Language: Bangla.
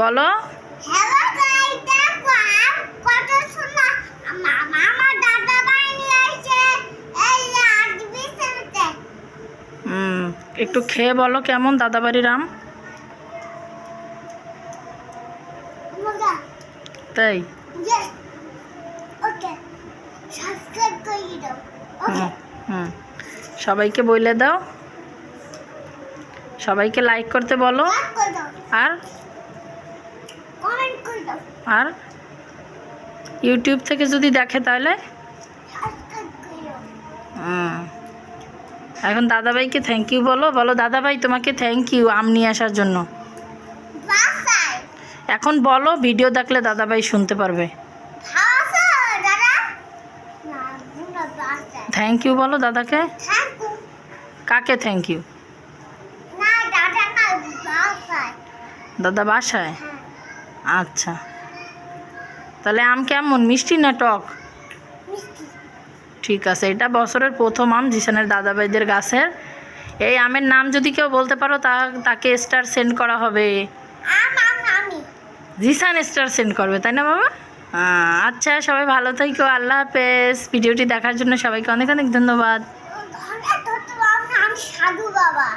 বলো। একটু খেয়ে বলো কেমন দাদাবাড়ির আম তাই? হুম সবাইকে বলে দাও। সবাইকে লাইক করতে বলো। আর আর ইউটিউব থেকে যদি দেখে তাহলে? এখন দাদাভাইকে থ্যাংক ইউ বলো। বলো দাদাভাই তোমাকে থ্যাংক ইউ আম নিয়ে আসার জন্য। এখন বলো ভিডিও দেখলে দাদাভাই শুনতে পারবে। থ্যাংক ইউ বলো দাদাকে। কাকে থ্যাংক ইউ দাদা বাসায়। দাদা বাসায়? হ্যাঁ। আচ্ছা। তাহলে আম কেমন? মিষ্টি না টক? ঠিক আছে এটা বছরের প্রথম আম জিসানের দাদাভাইদের গাছের। এই আমের নাম যদি কেউ বলতে পারো তা তাকে স্টার সেন্ড করা হবে। জিসান স্টার সেন্ড করবে তাই না বাবা? আচ্ছা সবাই ভালো থাকো আল্লাহ হাফেজ। ভিডিওটি দেখার জন্য সবাইকে অনেক অনেক ধন্যবাদ। সাধু বাবা।